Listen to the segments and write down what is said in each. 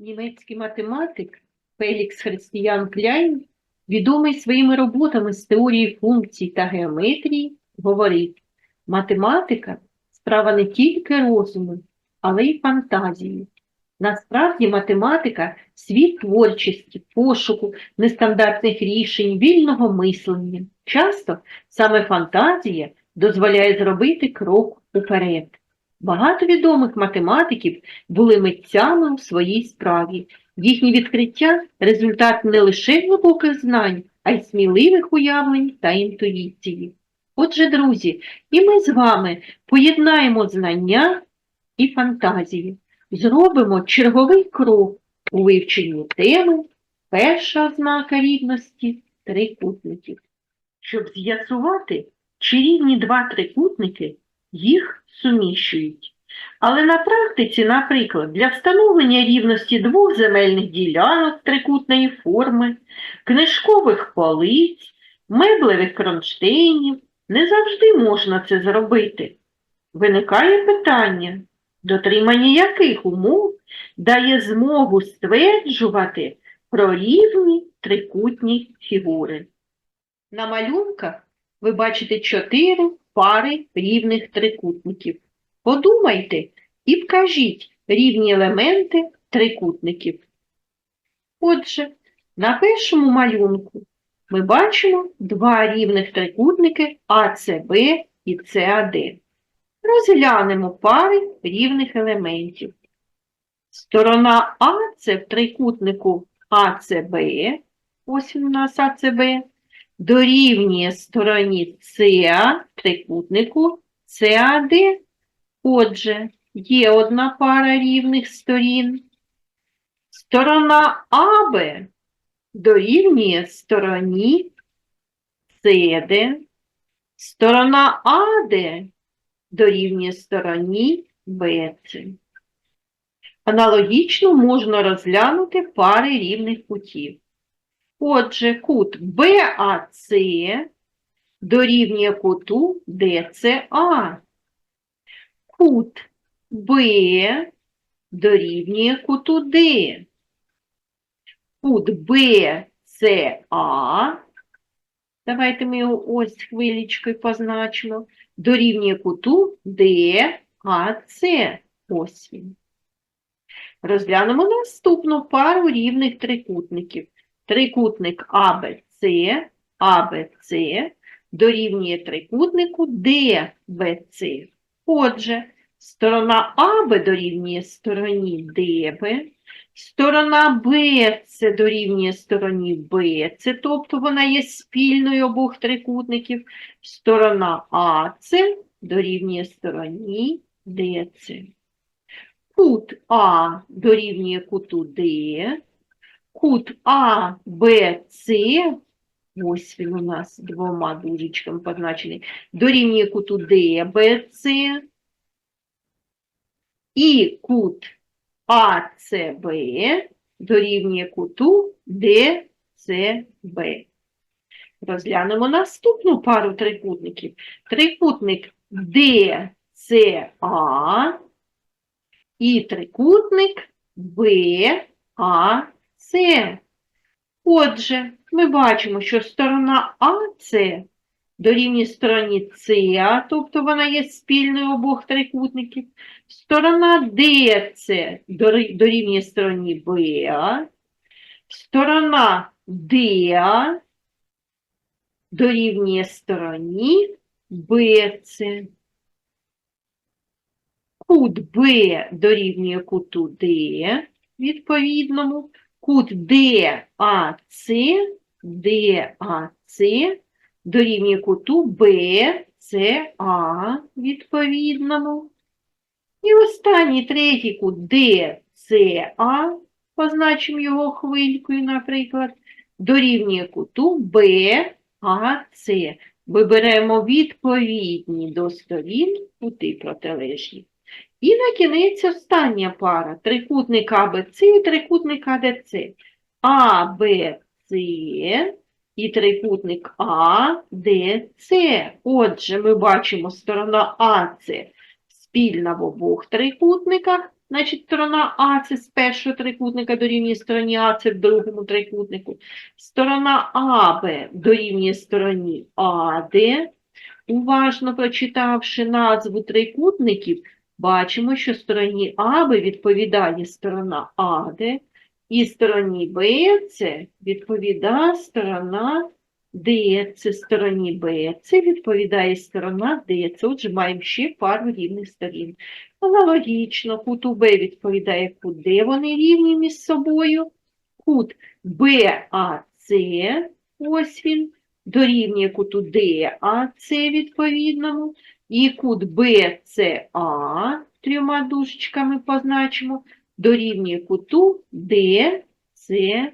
Німецький математик Фелікс Христіян Кляйн, відомий своїми роботами з теорії функцій та геометрії, говорить, математика – справа не тільки розуму, але й фантазії. Насправді математика – світ творчості, пошуку, нестандартних рішень, вільного мислення. Часто саме фантазія дозволяє зробити крок уперед. Багато відомих математиків були митцями у своїй справі. Їхні відкриття – результат не лише глибоких знань, а й сміливих уявлень та інтуїції. Отже, друзі, і ми з вами поєднаємо знання і фантазії. Зробимо черговий крок у вивченні теми «Перша ознака рівності трикутників». Щоб з'ясувати, чи рівні два трикутники, їх суміщують. Але на практиці, наприклад, для встановлення рівності двох земельних ділянок трикутної форми, книжкових полиць, меблевих кронштейнів не завжди можна це зробити. Виникає питання, дотримання яких умов дає змогу стверджувати про рівні трикутні фігури. На малюнках ви бачите чотири пари рівних трикутників. Подумайте і вкажіть рівні елементи трикутників. Отже, на першому малюнку ми бачимо два рівних трикутники АЦБ і САД. Розглянемо пари рівних елементів. Сторона АЦ в трикутнику АЦБ, ось у нас АЦБ, дорівнює стороні СА трикутнику САД. Отже, є одна пара рівних сторін. Сторона АБ дорівнює стороні СД. Сторона АД дорівнює стороні БЦ. Аналогічно можна розглянути пари рівних кутів. Отже, кут БАЦ дорівнює куту ДЦА. Кут Б дорівнює куту Д. Кут БЦА, давайте ми його ось хвилічкою позначимо, дорівнює куту ДАЦ. Ось він. Розглянемо наступну пару рівних трикутників. Трикутник АБЦ, АБЦ дорівнює трикутнику ДБЦ. Отже, сторона АБ дорівнює стороні ДБ, сторона БЦ дорівнює стороні БЦ, тобто вона є спільною обох трикутників, сторона АЦ дорівнює стороні ДЦ. Кут А дорівнює куту Д, кут АБЦ, ось він у нас двома дужечками позначений, дорівнює куту ДБЦ, і кут АЦБ дорівнює куту ДЦБ. Розглянемо наступну пару трикутників. Трикутник ДЦА і трикутник БАЦ. Отже, ми бачимо, що сторона АЦ дорівнює стороні СА, тобто вона є спільною обох трикутників. Сторона дорі- дорівнює стороні БА. Сторона ДА дорівнює стороні БЦ. Кут Б дорівнює куту Д відповідному. Кут ДАЦ, ДАЦ дорівнює куту БЦА відповідному. І останній третій кут ДЦА, позначимо його хвилькою, наприклад, дорівнює куту БАЦ. Виберемо відповідні до сторін кути протилежні. І на кінець остання пара трикутник АБЦ і трикутник АДЦ. АБЦ і трикутник АДЦ. Отже, ми бачимо сторона АЦ спільна в обох трикутниках, значить сторона АС з першого трикутника дорівнює стороні АС в другому трикутнику. Сторона АБ дорівнює стороні АД. Уважно прочитавши назву трикутників, бачимо, що стороні АБ відповідає сторона АД, і стороні БЦ відповідає сторона ДЦ. Стороні БЦ відповідає сторона ДЦ. Отже, маємо ще пару рівних сторін. Аналогічно, кут УБ відповідає кут Д, вони рівні між собою. Кут БАЦ, ось він, дорівнює куту ДАЦ відповідному, і кут БЦА, трьома дужечками позначимо, дорівнює куту ДЦА.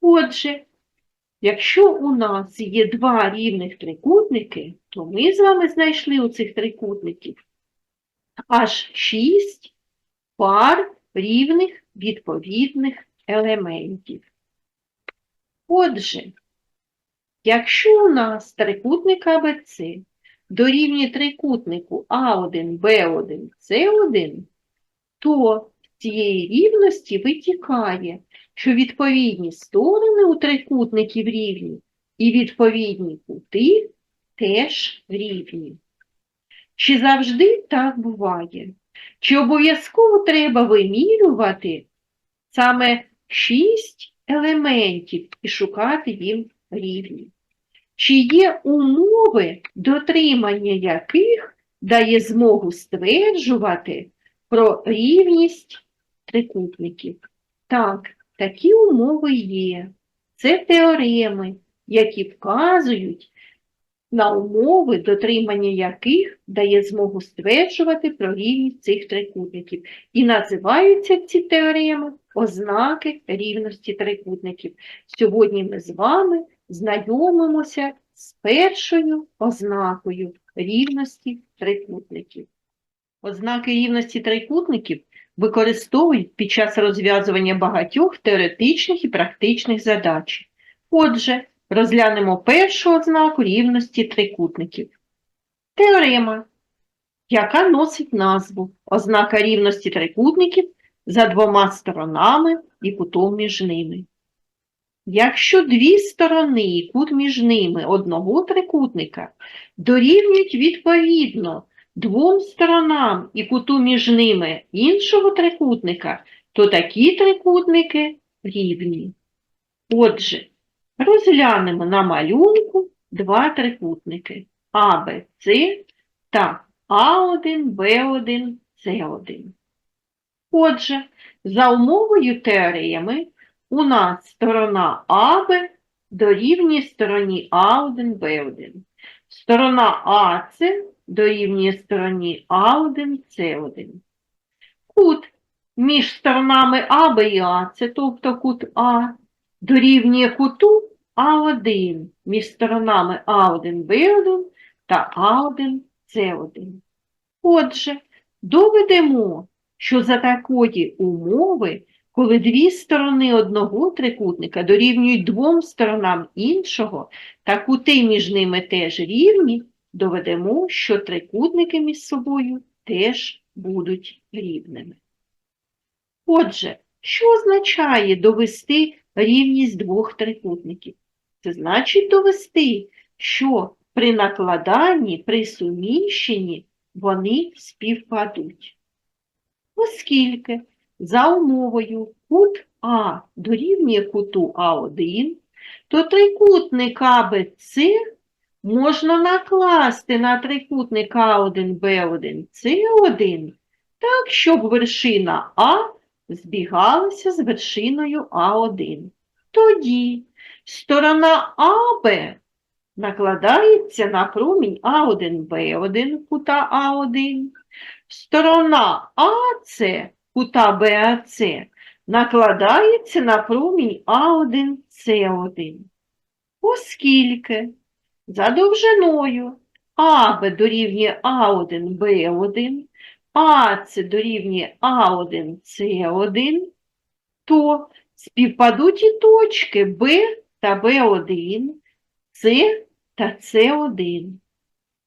Отже, якщо у нас є два рівних трикутники, то ми з вами знайшли у цих трикутників аж шість пар рівних відповідних елементів. Отже, якщо у нас трикутник АБЦ дорівнює трикутнику А1, Б1, С1, то з цієї рівності витікає, що відповідні сторони у трикутників рівні і відповідні кути теж рівні. Чи завжди так буває? Чи обов'язково треба вимірювати саме шість елементів і шукати їм рівні? Чи є умови, дотримання яких дає змогу стверджувати про рівність трикутників? Так, такі умови є. Це теореми, які вказують на умови, дотримання яких дає змогу стверджувати про рівність цих трикутників. І називаються ці теореми ознаки рівності трикутників. Сьогодні ми з вами знайомимося з першою ознакою рівності трикутників. Ознаки рівності трикутників використовують під час розв'язування багатьох теоретичних і практичних задач. Отже, Розглянемо першу ознаку рівності трикутників. Теорема, яка носить назву ознака рівності трикутників за двома сторонами і кутом між ними. Якщо дві сторони і кут між ними одного трикутника дорівнюють відповідно двом сторонам і куту між ними іншого трикутника, то такі трикутники рівні. Отже, Розглянемо на малюнку два трикутники А, Б, С та А1, Б1, С1. Отже, за умовою теореми у нас сторона АБ дорівнює стороні А1, Б1. Сторона АС дорівнює стороні А1, С1. Кут між сторонами АБ і АС, тобто кут А, дорівнює куту А1 між сторонами А1, Б1 та А1, С1. Отже, доведемо, що за такої умови, коли дві сторони одного трикутника дорівнюють двом сторонам іншого, та кути між ними теж рівні, доведемо, що трикутники між собою теж будуть рівними. Отже, що означає довести рівність двох трикутників. Це значить довести, що при накладанні, при суміщенні вони співпадуть. Оскільки за умовою кут А дорівнює куту А1, то трикутник АБЦ можна накласти на трикутник А1, Б1, С1 так, щоб вершина А збігалися з вершиною А1. Тоді сторона АБ накладається на промінь А1, Б1 кута А1, сторона АЦ кута БАЦ накладається на промінь А1, С1. Оскільки за довжиною АБ дорівнює А1, Б1, а це дорівнює А1, С1, то співпадуть і точки Б та Б1, С та С1.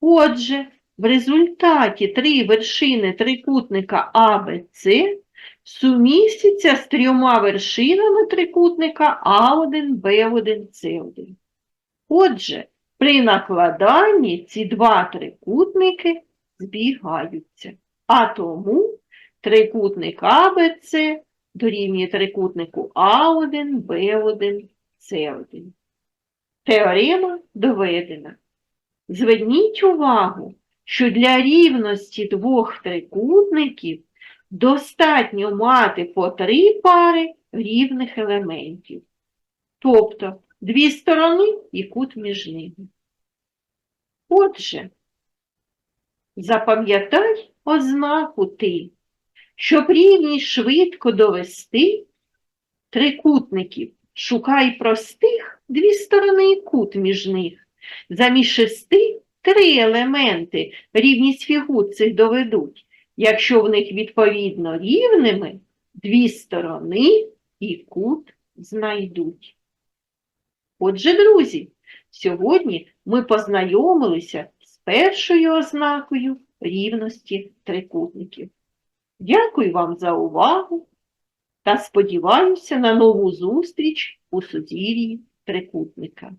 Отже, в результаті три вершини трикутника АБЦ сумістяться з трьома вершинами трикутника А1, Б1, С1. Отже, при накладанні ці два трикутники збігаються. А тому трикутник АБЦ дорівнює трикутнику А1, Б1, С1. Теорема доведена. Зверніть увагу, що для рівності двох трикутників достатньо мати по три пари рівних елементів. Тобто дві сторони і кут між ними. Отже, запам'ятай ознаку ти, щоб рівність швидко довести трикутників, шукай простих дві сторони і кут між них. Замість шести три елементи рівність фігур цих доведуть, якщо в них відповідно рівними дві сторони і кут знайдуть. Отже, друзі, сьогодні ми познайомилися з першою ознакою рівності трикутників. Дякую вам за увагу та сподіваюся на нову зустріч у сузір'ї трикутника.